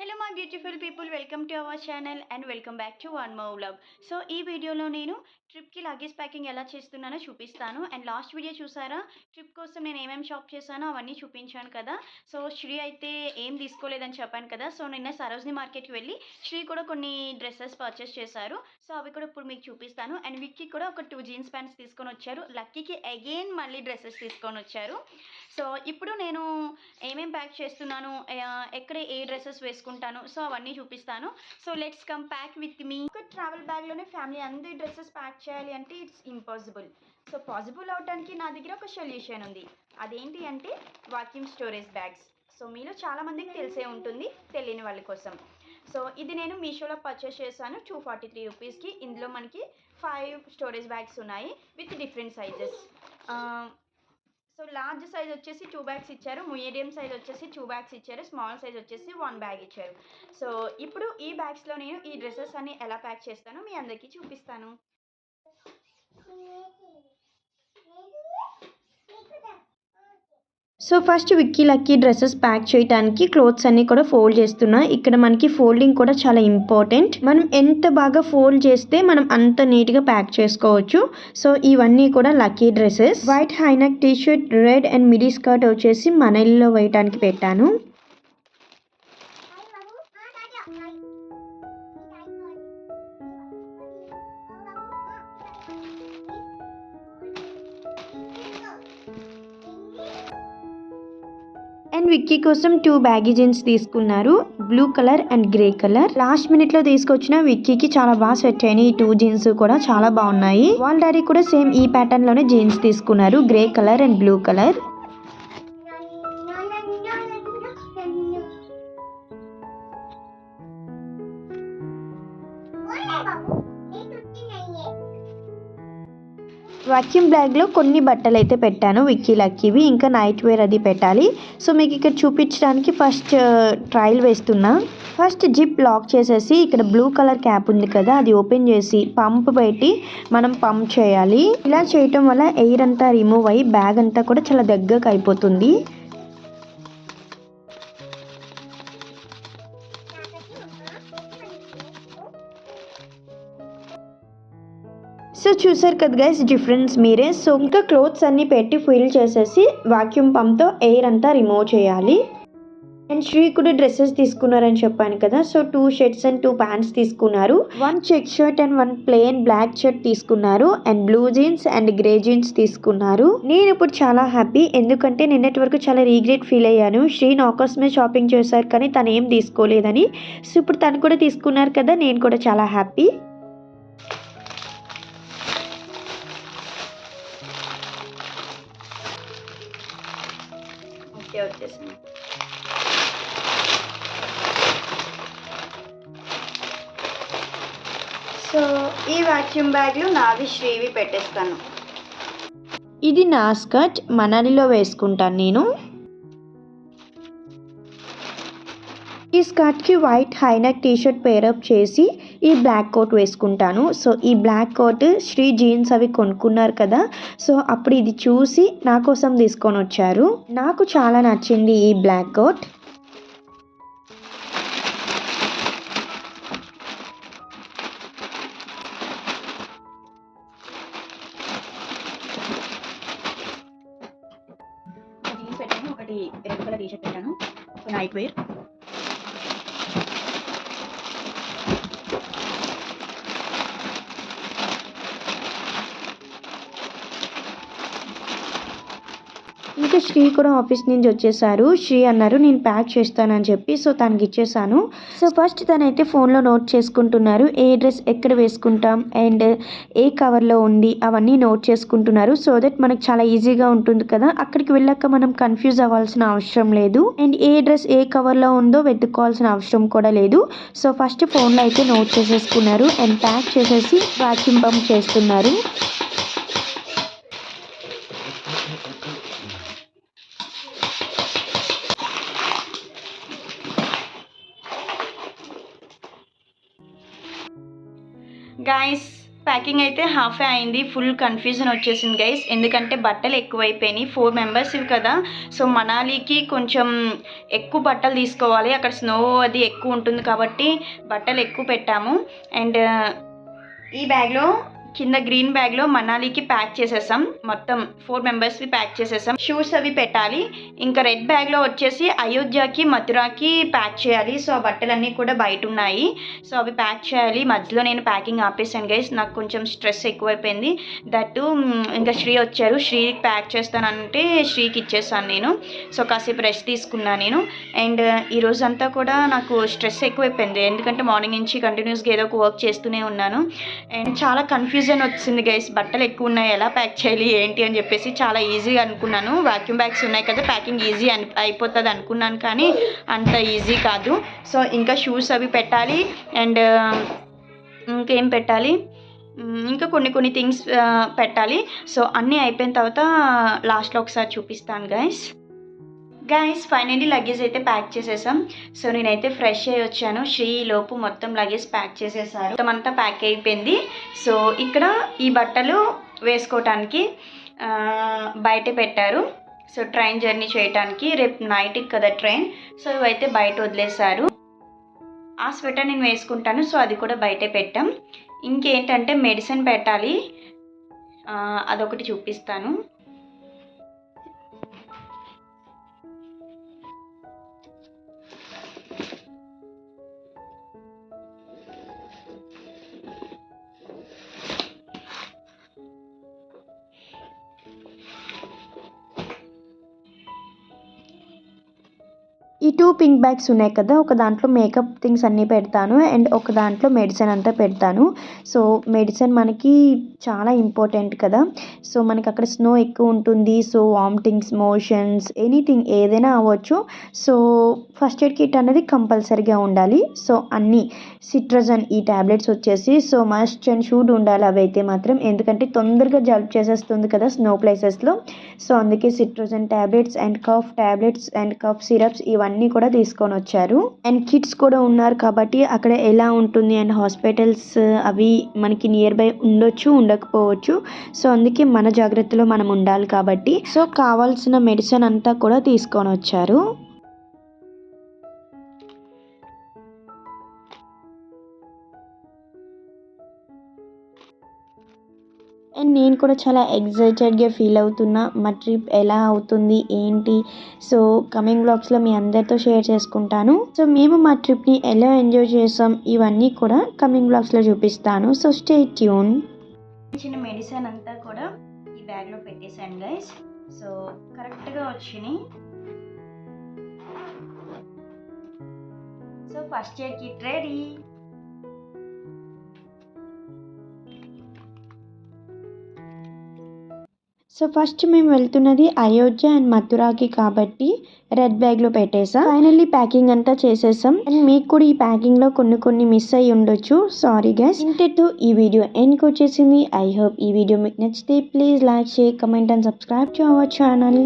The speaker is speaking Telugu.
Hello my beautiful people welcome to our channel and welcome back to one mo vlog so ఈ వీడియోలో నేను ట్రిప్కి లగేజ్ ప్యాకింగ్ ఎలా చేస్తున్నానో చూపిస్తాను. అండ్ లాస్ట్ వీడియో చూసారా? ట్రిప్ కోసం నేను ఏమేమి షాప్ చేశానో అవన్నీ చూపించాను కదా. సో శ్రీ అయితే ఏం తీసుకోలేదని చెప్పాను కదా. సో నిన్న సరోజిని మార్కెట్కి వెళ్ళి శ్రీ కూడా కొన్ని డ్రెస్సెస్ పర్చేస్ చేశారు. సో అవి కూడా ఇప్పుడు మీకు చూపిస్తాను. అండ్ విక్కి కూడా ఒక టూ జీన్స్ ప్యాంట్స్ తీసుకొని వచ్చారు. లక్కీకి అగైన్ మళ్ళీ డ్రెస్సెస్ తీసుకొని వచ్చారు. సో ఇప్పుడు నేను ఏమేం ప్యాక్ చేస్తున్నాను? ఎక్కడ ఏ డ్రెస్సెస్ తీసుకుంటాను. సో అవన్నీ చూపిస్తాను. So let's come pack with me ఒక ట్రావెల్ బ్యాగ్లోనే ఫ్యామిలీ అందరి డ్రెస్సెస్ ప్యాక్ చేయాలి అంటే ఇట్స్ ఇంపాసిబుల్ సో పాసిబుల్ అవడానికి నా దగ్గర ఒక సొల్యూషన్ ఉంది. అదేంటి అంటే వాక్యూమ్ స్టోరేజ్ బ్యాగ్స్ సో మీలో చాలామందికి తెలిసే ఉంటుంది తెలియని వాళ్ళ కోసం. సో ఇది నేను మీషోలో పర్చేస్ చేశాను టూ ఫార్టీ త్రీ రూపీస్కి ఇందులో మనకి ఫైవ్ స్టోరేజ్ బ్యాగ్స్ ఉన్నాయి with different sizes so large size వచ్చేసి టూ బ్యాగ్స్ ఇచ్చారు మీడియం సైజ్ వచ్చేసి టూ బ్యాగ్స్ ఇచ్చారు స్మాల్ సైజ్ వచ్చేసి వన్ బ్యాగ్ ఇచ్చారు. సో ఇప్పుడు ఈ బ్యాగ్స్లో నేను ఈ డ్రెస్సెస్ అన్ని ఎలా ప్యాక్ చేస్తానో మీ అందరికీ చూపిస్తాను. So first Vicky Lucky dresses pack చేయడానికి క్లోత్స్ అన్ని కూడా ఫోల్డ్ చేస్తున్నా. ఇక్కడ మనకి ఫోల్డింగ్ కూడా చాలా ఇంపార్టెంట్. మనం ఎంత బాగా ఫోల్డ్ చేస్తే మనం అంత నీట్గా ప్యాక్ చేసుకోవచ్చు. సో ఇవన్నీ కూడా Lucky dresses. White high neck T shirt red and midi skirt వచ్చేసి మన ఇల్లులో వేయటానికి పెట్టాను. అండ్ విక్కీ కోసం టూ బ్యాగీ జీన్స్ తీసుకున్నారు. Blue colour and grey colour. Last మినిట్లో తీసుకొచ్చిన విక్కీకి చాలా బాగా సెట్ అయినాయి. ఈ టూ జీన్స్ కూడా చాలా బాగున్నాయి. వాళ్ళ డాడీ కూడా సేమ్ ఈ ప్యాటర్న్లోనే జీన్స్ తీసుకున్నారు. Grey colour and blue colour. Vacuum బ్యాగ్లో కొన్ని బట్టలు అయితే పెట్టాను విక్కీ లక్కీవి ఇంకా నైట్ వేర్ అది పెట్టాలి. సో మీకు ఇక్కడ చూపించడానికి ఫస్ట్ ట్రయల్ uh, వేస్తున్నా. ఫస్ట్ జిప్ లాక్ చేసేసి ఇక్కడ బ్లూ కలర్ క్యాప్ ఉంది కదా అది ఓపెన్ చేసి పంప్ పెట్టి మనం పంప్ చేయాలి. ఇలా చేయటం వల్ల ఎయిర్ అంతా రిమూవ్ అయ్యి బ్యాగ్ అంతా కూడా చాలా దగ్గరకు అయిపోతుంది. సో చూసారు కదా గైస్ డిఫరెన్స్ మీరే. సో ఇంకా క్లోత్స్ అన్ని పెట్టి ఫిల్ చేసేసి వాక్యూమ్ పంప్తో ఎయిర్ అంతా రిమూవ్ చేయాలి. అండ్ శ్రీ కూడా డ్రెస్సెస్ తీసుకున్నారని చెప్పాను కదా. So two shirts and two pants తీసుకున్నారు. One check shirt and one plain black shirt తీసుకున్నారు. And blue jeans and grey jeans తీసుకున్నారు. నేను ఇప్పుడు చాలా హ్యాపీ ఎందుకంటే నిన్నటి వరకు చాలా రీగ్రెట్ ఫీల్ అయ్యాను. శ్రీ నా షాపింగ్ చేశారు కానీ తను ఏం తీసుకోలేదని. సో ఇప్పుడు తను కూడా తీసుకున్నారు కదా నేను కూడా చాలా హ్యాపీ ఓకే వచ్చేసింది సో ఈ వాక్యూమ్ బ్యాగ్లు నావి శ్రీవి పెట్టేస్తాను. ఇది నా స్కర్ట్ మనాలిలో వేసుకుంటాను నేను. ఈ స్కర్ట్కి white high neck T shirt pair up చేసి ఈ బ్లాక్ కోట్ వేసుకుంటాను. సో ఈ బ్లాక్ కోట్ శ్రీ జీన్స్ అవి కొనుక్కున్నారు కదా. సో అప్పుడు ఇది చూసి నా కోసం తీసుకొని వచ్చారు. నాకు చాలా నచ్చింది ఈ బ్లాక్ కోట్. ఒకటి రెడ్ కలర్ టీషర్ట్ పెట్టాను. Night wear. ఇంకా శ్రీ కూడా ఆఫీస్ నుంచి వచ్చేసారు. శ్రీ అన్నారు నేను ప్యాక్ చేస్తానని చెప్పి సో తనకి ఇచ్చేసాను. సో ఫస్ట్ తనైతే ఫోన్లో నోట్ చేసుకుంటున్నారు. ఏ డ్రెస్ ఎక్కడ వేసుకుంటాం అండ్ ఏ కవర్లో ఉంది అవన్నీ నోట్ చేసుకుంటున్నారు. సో దట్ మనకు చాలా ఈజీగా ఉంటుంది కదా. అక్కడికి వెళ్ళాక మనం కన్ఫ్యూజ్ అవ్వాల్సిన అవసరం లేదు. అండ్ ఏ డ్రెస్ ఏ కవర్లో ఉందో వెతుక్కోవాల్సిన అవసరం కూడా లేదు. సో ఫస్ట్ ఫోన్లో అయితే నోట్ చేసేసుకున్నారు అండ్ ప్యాక్ చేసేసి వాక్యూమ్ చేస్తున్నారు. గాయస్ ప్యాకింగ్ అయితే హాఫే అయింది. ఫుల్ కన్ఫ్యూజన్ వచ్చేసింది గైస్ ఎందుకంటే బట్టలు ఎక్కువైపోయినాయి. ఫోర్ మెంబర్స్ ఇవి కదా. సో మనాలికి కొంచెం ఎక్కువ బట్టలు తీసుకోవాలి. అక్కడ స్నో అది ఎక్కువ ఉంటుంది కాబట్టి బట్టలు ఎక్కువ పెట్టాము. అండ్ uh, ఈ బ్యాగ్లో కింద గ్రీన్ బ్యాగ్లో మనాలికి ప్యాక్ చేసేసాం. మొత్తం ఫోర్ మెంబర్స్వి ప్యాక్ చేసేసాం. షూస్ అవి పెట్టాలి. ఇంకా రెడ్ బ్యాగ్లో వచ్చేసి అయోధ్యకి మథురాకి ప్యాక్ చేయాలి. సో ఆ బట్టలన్నీ కూడా బయట ఉన్నాయి. సో అవి ప్యాక్ చేయాలి. మధ్యలో నేను ప్యాకింగ్ ఆపేసాను గైస్ నాకు కొంచెం స్ట్రెస్ ఎక్కువైపోయింది. దట్టు ఇంకా శ్రీ వచ్చారు. శ్రీకి ప్యాక్ చేస్తానంటే శ్రీకి ఇచ్చేసాను నేను. సో కాసేపు రెస్ట్ తీసుకున్నాను నేను. అండ్ ఈ రోజంతా కూడా నాకు స్ట్రెస్ ఎక్కువైపోయింది. ఎందుకంటే మార్నింగ్ నుంచి కంటిన్యూస్గా ఏదో ఒక వర్క్ చేస్తూనే ఉన్నాను. అండ్ చాలా కన్ఫ్యూజ్ కన్ఫ్యూజన్ వచ్చింది గైస్ బట్టలు ఎక్కువ ఉన్నాయి ఎలా ప్యాక్ చేయాలి ఏంటి అని చెప్పేసి చాలా ఈజీగా అనుకున్నాను. వాక్యూమ్ బ్యాగ్స్ ఉన్నాయి కదా ప్యాకింగ్ ఈజీ అని అయిపోతుంది అనుకున్నాను కానీ అంత ఈజీ కాదు. సో ఇంకా షూస్ అవి పెట్టాలి అండ్ um, ఇంకేం పెట్టాలి? Mm, ఇంకా కొన్ని కొన్ని థింగ్స్ uh, పెట్టాలి. సో అన్నీ అయిపోయిన తర్వాత లాస్ట్లో ఒకసారి చూపిస్తాను గైస్ గైస్ ఫైనల్లీ లగేజ్ అయితే ప్యాక్ చేసేసాం. సో నేనైతే ఫ్రెష్ అయ్యి వచ్చాను. శ్రీ ఈ లోపు మొత్తం లగేజ్ ప్యాక్ చేసేసారు. మొత్తం అంతా ప్యాక్ అయిపోయింది. సో ఇక్కడ ఈ బట్టలు వేసుకోవటానికి బయట పెట్టారు. సో ట్రైన్ జర్నీ చేయడానికి రేపు నైట్కి కదా ట్రైన్ సో ఇవైతే బయట వదిలేశారు. ఆ స్వెటర్ నేను వేసుకుంటాను. సో అది కూడా బయటే పెట్టాం. ఇంకేంటంటే మెడిసిన్ పెట్టాలి. అదొకటి చూపిస్తాను. ఈ టూ పింక్ బ్యాగ్స్ ఉన్నాయి కదా ఒక దాంట్లో మేకప్ థింగ్స్ అన్నీ పెడతాను అండ్ ఒక దాంట్లో మెడిసిన్ అంతా పెడతాను. సో మెడిసిన్ మనకి చాలా ఇంపార్టెంట్ కదా. సో మనకి అక్కడ స్నో ఎక్కువ ఉంటుంది. సో వామిటింగ్స్ మోషన్స్ ఎనీథింగ్ ఏదైనా అవ్వచ్చు. సో ఫస్ట్ ఎయిడ్ కిట్ అనేది కంపల్సరీగా ఉండాలి. సో అన్నీ సిట్రజన్ ఈ ట్యాబ్లెట్స్ వచ్చేసి సో మస్ట్ అండ్ షూడ్ ఉండాలి అవి అయితే మాత్రం. ఎందుకంటే తొందరగా జల్ప్ చేసేస్తుంది కదా స్నో ప్లేసెస్లో. సో అందుకే సిట్రోజన్ tablets and cough tablets and cough syrups ఇవన్నీ కూడా తీసుకొని వచ్చారు. అండ్ కిడ్స్ కూడా ఉన్నారు కాబట్టి అక్కడ ఎలా ఉంటుంది అండ్ హాస్పిటల్స్ అవి మనకి నియర్ బై ఉండొచ్చు ఉండకపోవచ్చు. సో అందుకే మన జాగ్రత్తలో మనం ఉండాలి కాబట్టి. సో కావాల్సిన మెడిసిన్ అంతా కూడా తీసుకొని వచ్చారు. అండ్ నేను కూడా చాలా ఎగ్జైటెడ్గా ఫీల్ అవుతున్నా. మా ట్రిప్ ఎలా అవుతుంది ఏంటి? సో కమింగ్ బ్లాగ్స్లో మీ అందరితో షేర్ చేసుకుంటాను. సో మేము మా ట్రిప్ని ఎలా ఎంజాయ్ చేసాం ఇవన్నీ కూడా కమింగ్ బ్లాగ్స్లో చూపిస్తాను. సో స్టే ట్యూన్ ఇచ్చిన మెడిసిన్ అంతా కూడా ఈ బ్యాగ్లో పెట్టేశాను గైస్ సో కరెక్ట్గా వచ్చినాయి. So first aid kit ready so first మేము వెళ్తున్నది అయోధ్య అండ్ మథురాకి కాబట్టి రెడ్ బ్యాగ్లో పెట్టేసా. ఫైనల్లీ ప్యాకింగ్ అంతా చేసేసాం. అండ్ మీకు కూడా ఈ ప్యాకింగ్లో కొన్ని కొన్ని మిస్ అయ్యి ఉండొచ్చు. సారీ గ్యాస్ ఇంతటితో ఈ వీడియో ఎండ్కి వచ్చేసింది. ఐ హోప్ ఈ వీడియో మీకు నచ్చితే please like share comment and subscribe to our channel